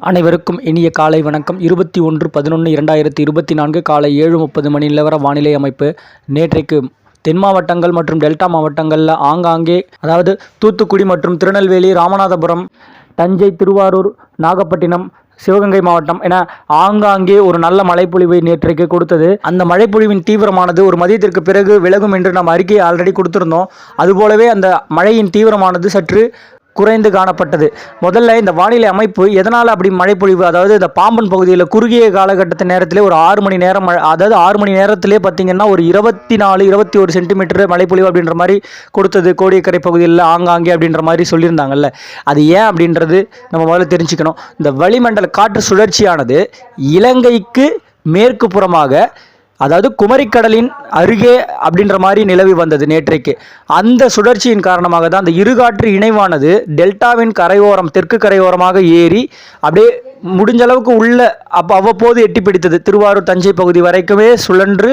அனைவருக்கும் இனிய காலை வணக்கம். இருபத்தி ஒன்று பதினொன்று இரண்டாயிரத்தி இருபத்தி நான்கு காலை ஏழு முப்பது மணி நிலவர வானிலை அமைப்பு. நேற்றைக்கு தென் மாவட்டங்கள் மற்றும் டெல்டா மாவட்டங்களில் ஆங்காங்கே அதாவது தூத்துக்குடி மற்றும் திருநெல்வேலி ராமநாதபுரம் தஞ்சை திருவாரூர் நாகப்பட்டினம் சிவகங்கை மாவட்டம் என ஆங்காங்கே ஒரு நல்ல மழைப்பொழிவை நேற்றைக்கு கொடுத்தது. அந்த மழைப்பொழிவின் தீவிரமானது ஒரு மதியத்திற்கு பிறகு விலகும் என்று நாம் அறிக்கையை ஆல்ரெடி கொடுத்திருந்தோம். அதுபோலவே அந்த மழையின் தீவிரமானது சற்று குறைந்து காணப்பட்டது. முதல்ல இந்த வானிலை அமைப்பு எதனால் அப்படி மழைப்பொழிவு அதாவது இந்த பாம்பன் பகுதியில் குறுகிய காலகட்டத்து நேரத்திலே ஒரு ஆறு மணி நேரம் அதாவது ஆறு மணி நேரத்திலே பார்த்தீங்கன்னா ஒரு இருபத்தி நாலு இருபத்தி ஒரு சென்டிமீட்டர் மழைப்பொழிவு அப்படின்ற மாதிரி கொடுத்தது கோடியக்கரை பகுதியில் ஆங்காங்கே அப்படின்ற மாதிரி சொல்லியிருந்தாங்கல்ல. அது ஏன் அப்படின்றது நம்ம முதல்ல தெரிஞ்சுக்கணும். இந்த வளிமண்டல காற்று சுழற்சியானது இலங்கைக்கு மேற்கு புறமாக அதாவது குமரிக்கடலின் அருகே அப்படின்ற மாதிரி நிலவி வந்தது நேற்றைக்கு. அந்த சுழற்சியின் காரணமாக தான் அந்த இருகாற்று இணைவானது டெல்டாவின் கரையோரம் தெற்கு கரையோரமாக ஏறி அப்படியே முடிஞ்ச அளவுக்கு உள்ள அப்போ அவ்வப்போது எட்டி பிடித்தது திருவாரூர் தஞ்சை பகுதி வரைக்குமே சுழன்று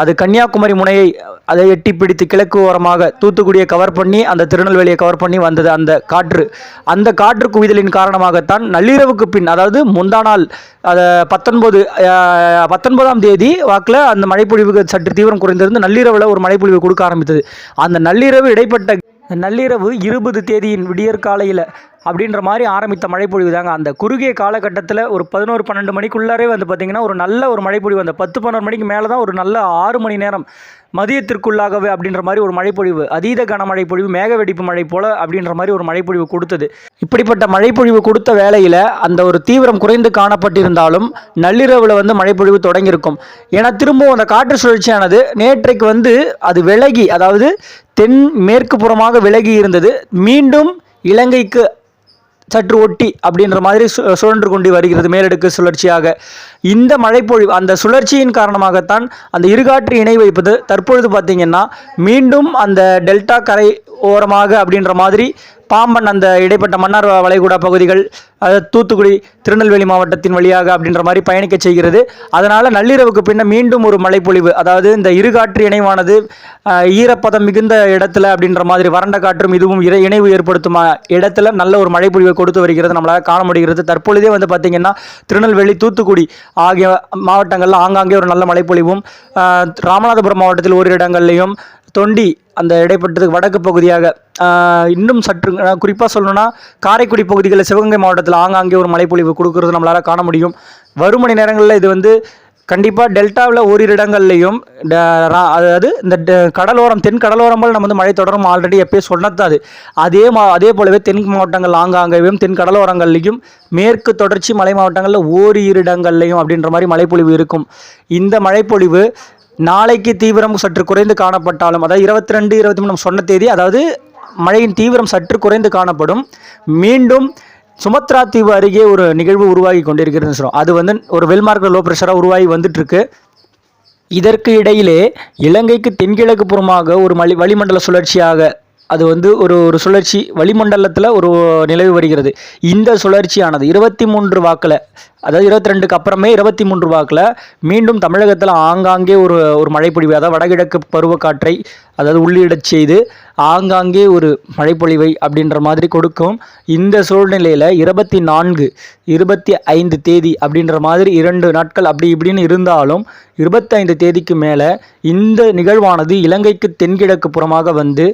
அது கன்னியாகுமரி முனையை அதை எட்டி பிடித்து கிழக்கு ஓரமாக தூத்துக்குடியை கவர் பண்ணி அந்த திருநெல்வேலியை கவர் பண்ணி வந்தது அந்த காற்று. அந்த காற்று குவிதலின் காரணமாகத்தான் நள்ளிரவுக்கு பின் அதாவது முந்தா நாள் அதை பத்தொன்பது பத்தொன்பதாம் தேதி வாக்கில் அந்த மழைப்பொழிவு சற்று தீவிரம் குறைந்திருந்து நள்ளிரவில் ஒரு மழைப்பொழிவு கொடுக்க ஆரம்பித்தது. அந்த நள்ளிரவு இடைப்பட்ட நள்ளிரவு இருபது தேதியின் விடியற்காலையில் அப்படின்ற மாதிரி ஆரம்பித்த மழைப்பொழிவு தாங்க. அந்த குறுகிய காலகட்டத்தில் ஒரு பதினோரு பன்னெண்டு மணிக்குள்ளாரே வந்து பார்த்திங்கன்னா ஒரு நல்ல ஒரு மழைப்பொழிவு. அந்த பத்து பன்னெண்டு மணிக்கு மேலே தான் ஒரு நல்ல ஆறு மணி நேரம் மதியத்திற்குள்ளாகவே அப்படின்ற மாதிரி ஒரு மழைப்பொழிவு அதீத கனமழை பொழிவு மேக வெடிப்பு மழை போல அப்படின்ற மாதிரி ஒரு மழைப்பொழிவு கொடுத்தது. இப்படிப்பட்ட மழைப்பொழிவு கொடுத்த வேளையில் அந்த ஒரு தீவிரம் குறைந்து காணப்பட்டிருந்தாலும் நள்ளிரவில் வந்து மழைப்பொழிவு தொடங்கியிருக்கும். ஏன்னா திரும்பவும் அந்த காற்று சுழற்சியானது நேற்றைக்கு வந்து அது விலகி அதாவது தென் மேற்கு புறமாக விலகி இருந்தது. மீண்டும் இலங்கைக்கு சற்று ஒட்டி அப்படின்ற மாதிரி சு சுழன்று கொண்டு வருகிறது மேலடுக்கு சுழற்சியாக. இந்த மழைப்பொழிவு அந்த சுழற்சியின் காரணமாகத்தான் அந்த இருகாற்று இணை வைப்பது. தற்பொழுது பார்த்திங்கன்னா மீண்டும் அந்த டெல்டா கரை ஓரமாக அப்படின்ற மாதிரி பாம்பன் அந்த இடைப்பட்ட மன்னார் வளைகுடா பகுதிகள் அதாவது தூத்துக்குடி திருநெல்வேலி மாவட்டத்தின் வழியாக அப்படின்ற மாதிரி பயணிக்க செய்கிறது. அதனால் நள்ளிரவுக்கு பின்ன மீண்டும் ஒரு மழைப்பொழிவு அதாவது இந்த இருகாற்று இணைவானது ஈரப்பதம் மிகுந்த இடத்துல அப்படின்ற மாதிரி வறண்ட காற்றும் இதுவும் இறை இணைவு ஏற்படுத்தும் இடத்துல நல்ல ஒரு மழைப்பொழிவை கொடுத்து வருகிறது நம்மளால் காண முடிகிறது. தற்பொழுதே வந்து பார்த்திங்கன்னா திருநெல்வேலி தூத்துக்குடி ஆகிய மாவட்டங்களில் ஆங்காங்கே ஒரு நல்ல மழைப்பொழிவும் ராமநாதபுரம் மாவட்டத்தில் ஒரு இடங்கள்லையும் தொண்டி அந்த இடைப்பட்டதுக்கு வடக்கு பகுதியாக இன்னும் சற்று குறிப்பாக சொல்லணும்னா காரைக்குடி பகுதிகளில் சிவகங்கை மாவட்டத்தில் ஆங்காங்கே ஒரு மழைப்பொழிவு கொடுக்கறது நம்மளால் காண முடியும். வரும் மணி நேரங்களில் இது வந்து கண்டிப்பாக டெல்டாவில் ஓரிரு இடங்கள்லையும் ட- ரா- அதாவது இந்த கடலோரம் தென் கடலோரங்கள் நம்ம வந்து மழை தொடரும் ஆல்ரெடி எப்பயும் சொன்னது அதே மா அதே போலவே தென் மாவட்டங்கள் ஆங்காங்கேயும் தென் கடலோரங்கள்லையும் மேற்கு தொடர்ச்சி மலை மாவட்டங்களில் ஓரிரு இடங்கள்லையும் அப்படின்ற மாதிரி மழைப்பொழிவு இருக்கும். இந்த மழைப்பொழிவு நாளைக்கு தீவிரம் சற்று குறைந்து காணப்பட்டாலும் அதாவது இருபத்தி ரெண்டு இருபத்தி மூணு சொன்ன தேதி அதாவது மழையின் தீவிரம் சற்று குறைந்து காணப்படும். மீண்டும் சுமத்ரா தீவு அருகே ஒரு நிகழ்வு உருவாகி கொண்டிருக்கிறதுன்னு சொல்கிறோம் அது வந்து ஒரு வெல்மார்க்க லோ ப்ரெஷராக உருவாகி வந்துட்டுருக்கு. இதற்கு இடையிலே இலங்கைக்கு தென்கிழக்கு புறமாக ஒரு மலி வளிமண்டல சுழற்சியாக அது வந்து ஒரு ஒரு சுழற்சி வளிமண்டலத்தில் ஒரு நிலவு வருகிறது. இந்த சுழற்சியானது இருபத்தி மூன்று வாக்கில் அதாவது இருபத்தி ரெண்டுக்கு அப்புறமே இருபத்தி மூன்று வாக்கில் மீண்டும் தமிழகத்தில் ஆங்காங்கே ஒரு ஒரு மழைப்பொழிவு அதாவது வடகிழக்கு பருவக்காற்றை அதாவது உள்ளிடச் செய்து ஆங்காங்கே ஒரு மழைப்பொழிவை அப்படின்ற மாதிரி கொடுக்கும். இந்த சூழ்நிலையில் இருபத்தி நான்கு இருபத்தி ஐந்து தேதி அப்படின்ற மாதிரி இரண்டு நாட்கள் அப்படி இப்படின்னு இருந்தாலும் இருபத்தைந்து தேதிக்கு மேலே இந்த நிகழ்வானது இலங்கைக்கு தென்கிழக்கு புறமாக வந்து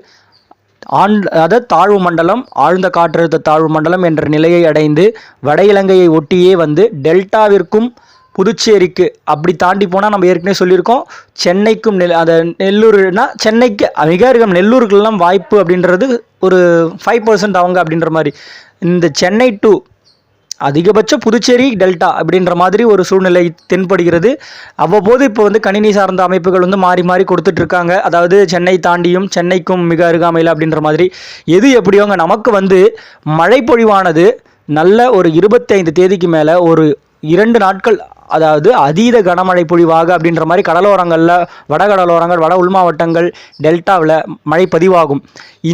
ஆண் அதாவது தாழ்வு மண்டலம் ஆழ்ந்த காற்றழுத்த தாழ்வு மண்டலம் என்ற நிலையை அடைந்து வட இலங்கையை ஒட்டியே வந்து டெல்டாவிற்கும் புதுச்சேரிக்கு அப்படி தாண்டி போனால் நம்ம ஏற்கனவே சொல்லியிருக்கோம் சென்னைக்கும் நெல் அதை நெல்லூர்னா சென்னைக்கு மிக அருகம் நெல்லூருக்கெல்லாம் வாய்ப்பு அப்படின்றது ஒரு ஃபைவ் பர்சன்ட் அவங்க அப்படின்ற மாதிரி. இந்த சென்னை டு அதிகபட்ச புதுச்சேரி டெல்டா அப்படின்ற மாதிரி ஒரு சூழ்நிலை தென்படுகிறது. அவ்வப்போது இப்போ வந்து கணினி சார்ந்த அமைப்புகள் வந்து மாறி மாறி கொடுத்துட்டு இருக்காங்க அதாவது சென்னை தாண்டியும் சென்னைக்கும் மிக அருகாமையில் அப்படின்ற மாதிரி எது எப்படியோங்க நமக்கு வந்து மழைப்பொழிவானது நல்ல ஒரு இருபத்தைந்து தேதிக்கு மேலே ஒரு இரண்டு நாட்கள் அதாவது அதீத கனமழை பொழிவாக அப்படின்ற மாதிரி கடலோரங்களில் வடகடலோரங்கள் வட உள் மாவட்டங்கள் டெல்டாவில் மழை பதிவாகும்.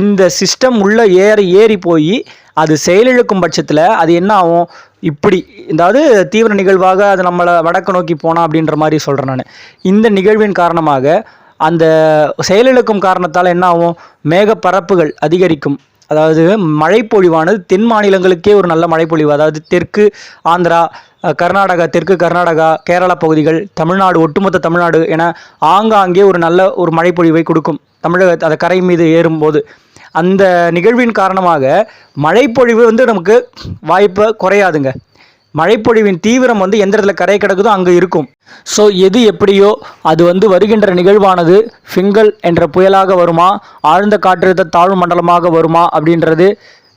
இந்த சிஸ்டம் உள்ள ஏறி ஏறி போய் அது செயலிழக்கும் பட்சத்தில் அது என்ன ஆகும்? இப்படி அதாவது தீவிர நிகழ்வாக அது நம்மளை வடக்கு நோக்கி போனால் அப்படின்ற மாதிரி சொல்கிறேன் நான். இந்த நிகழ்வின் காரணமாக அந்த செயலிழக்கும் காரணத்தால் என்ன ஆகும்? மேகப்பரப்புகள் அதிகரிக்கும். அதாவது மழைப்பொழிவானது தென் மாநிலங்களுக்கே ஒரு நல்ல மழைப்பொழிவு. அதாவது தெற்கு ஆந்திரா கர்நாடகா தெற்கு கர்நாடகா கேரளா பகுதிகள் தமிழ்நாடு ஒட்டுமொத்த தமிழ்நாடு என ஆங்காங்கே ஒரு நல்ல ஒரு மழைப்பொழிவை கொடுக்கும். தமிழக அந்த கரை மீது ஏறும்போது. அந்த நிகழ்வின் காரணமாக மழைப்பொழிவு வந்து நமக்கு வாய்ப்பை குறையாதுங்க. மழைப்பொழிவின் தீவிரம் வந்து எந்த இடத்துல கரை கிடக்குதோ அங்கே இருக்கும். ஸோ எது எப்படியோ அது வந்து வருகின்ற நிகழ்வானது ஃபிங்கல் என்ற புயலாக வருமா? ஆழ்ந்த காற்றழுத்த தாழ்வு மண்டலமாக வருமா? அப்படின்றது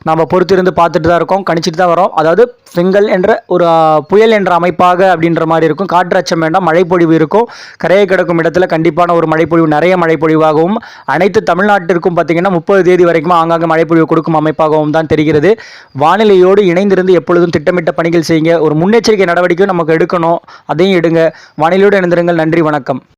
நம்ம பொறுத்திருந்து பார்த்துட்டு தான் இருக்கோம். கணிச்சிட்டு தான் வரோம். அதாவது செங்கல் என்ற ஒரு புயல் என்ற அமைப்பாக அப்படின்ற மாதிரி இருக்கும். காற்று அச்சம் வேண்டாம். மழைப்பொழிவு இருக்கும். கரையை கிடக்கும் இடத்துல கண்டிப்பான ஒரு மழைப்பொழிவு நிறைய மழைப்பொழிவாகவும் அனைத்து தமிழ்நாட்டிற்கும் பார்த்திங்கன்னா முப்பது தேதி வரைக்கும் ஆங்காங்கே மழைப்பொழிவு கொடுக்கும் அமைப்பாகவும் தான் தெரிகிறது. வானிலையோடு இணைந்திருந்து எப்பொழுதும் திட்டமிட்ட பணிகள் செய்யுங்க. ஒரு முன்னெச்சரிக்கை நடவடிக்கையும் நமக்கு எடுக்கணும். அதையும் எடுங்க. வானிலையோடு இணைந்திருங்கள். நன்றி. வணக்கம்.